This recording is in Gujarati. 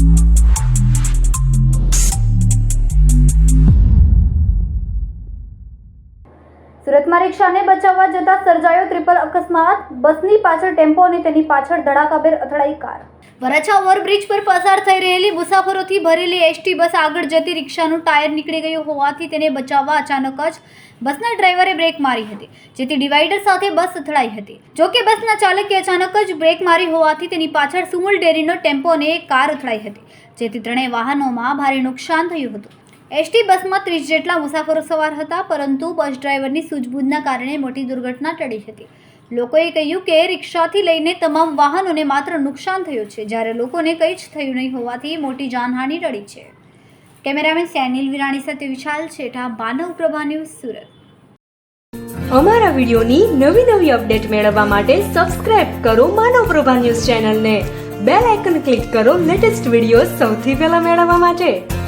you સુરતમાં રિક્ષાને બચાવવા જતા સર્જાયો ટ્રિપલ અકસ્માત. બસની પાછળ ટેમ્પો અને તેની પાછળ ધડાકાભેર અથડાઈ કાર. વરાછા ઓવરબ્રિજ પર પસાર થઈ રહેલી મુસાફરોથી ભરેલી એસટી બસ આગળ જતી રિક્ષાનું ટાયર નીકળી ગયું હોવાથી તેને બચાવવા અચાનક જ બસના ડ્રાઈવરે બ્રેક મારી હતી, જેથી ડિવાઈડર સાથે બસ અથડાઈ હતી. જો કે બસના ચાલકે અચાનક જ બ્રેક મારી હોવાથી તેની પાછળ સુમુલ ડેરીનો ટેમ્પો અને કાર અથડાઈ હતી, જેથી ત્રણેય વાહનોમાં ભારે નુકસાન થયું હતું. એસટી બસમાં ત્રીસ જેટલા મુસાફરો સવાર હતા, પરંતુ બસ ડ્રાઈવરની સૂઝબૂઝના કારણે મોટી દુર્ઘટના ટળી હતી. લોકોએ કહ્યું કે રિક્ષાથી લઈને તમામ વાહનોને માત્ર નુકસાન થયું છે. જ્યારે લોકોને કંઈ જ થયું નહીં હોવાથી મોટી જાનહાનિ ટળી છે. કેમેરામેન સેનિલ વિરાણી સાથે વિશાલ છેઠા, માનવ પ્રભા ન્યૂઝ સુરત. અમારા વિડીયોની નવી નવી અપડેટ મેળવવા માટે સબસ્ક્રાઇબ કરો માનવ પ્રભા ન્યૂઝ ચેનલને. બેલ આઇકન ક્લિક કરો લેટેસ્ટ વીડિયો સૌથી પહેલા મેળવવા માટે.